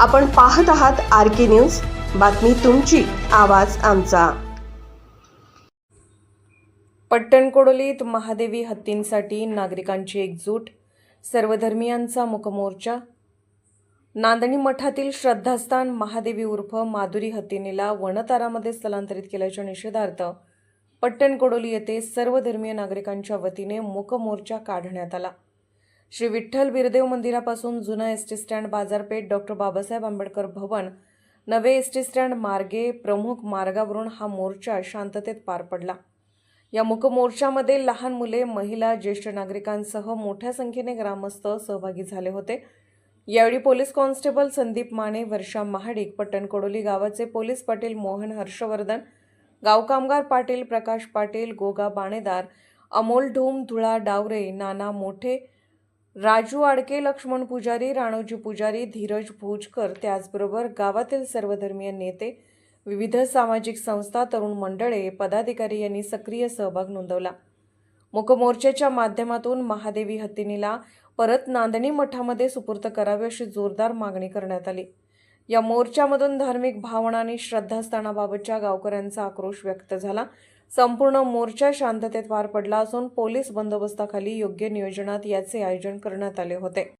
आपण पाहत आहात आर के न्यूज. बातमी तुमची आवाज आमचा. पट्टणकोडोलीत महादेवी हत्तींसाठी नागरिकांची एकजूट सर्वधर्मियांचा मुखमोर्चा. नांदणी मठातील श्रद्धास्थान महादेवी उर्फ माधुरी हत्तीनीला वनतारामध्ये स्थलांतरित केल्याच्या निषेधार्थ पट्टणकोडोली येथे सर्वधर्मीय नागरिकांच्या वतीने मुखमोर्चा काढण्यात आला. श्री विठ्ठल बिरदेव मंदिरापासून जुना एस टी स्टँड बाजारपेठ डॉक्टर बाबासाहेब आंबेडकर भवन नवे एस टी स्टँड मार्गे प्रमुख मार्गावरून हा मोर्चा शांततेत पार पडला. या मुकमोर्चामध्ये लहान मुले महिला ज्येष्ठ नागरिकांसह मोठ्या संख्येने ग्रामस्थ सहभागी झाले होते. यावेळी पोलीस कॉन्स्टेबल संदीप माने वर्षा महाडिक पट्टणकोडोली गावाचे पोलीस पाटील मोहन हर्षवर्धन गावकामगार पाटील प्रकाश पाटील गोगा बाणेदार अमोल ढोम धुळा डावरे नाना मोठे राजू आडके लक्ष्मण पुजारी राणोजी पुजारी धीरज भोजकर त्याचबरोबर गावातील सर्वधर्मीय नेते विविध सामाजिक संस्था तरुण मंडळे पदाधिकारी यांनी सक्रिय सहभाग नोंदवला. मुकमोर्चाच्या माध्यमातून महादेवी हत्तीनीला परत नांदणी मठामध्ये सुपूर्त करावे अशी जोरदार मागणी करण्यात आली. या मोर्चामधून धार्मिक भावना आणि श्रद्धास्थानाबाबतच्या गावकऱ्यांचा आक्रोश व्यक्त झाला. संपूर्ण मोर्चा शांततेत पार पडला असून पोलीस बंदोबस्ताखाली योग्य नियोजनात याचे आयोजन करण्यात आले होते.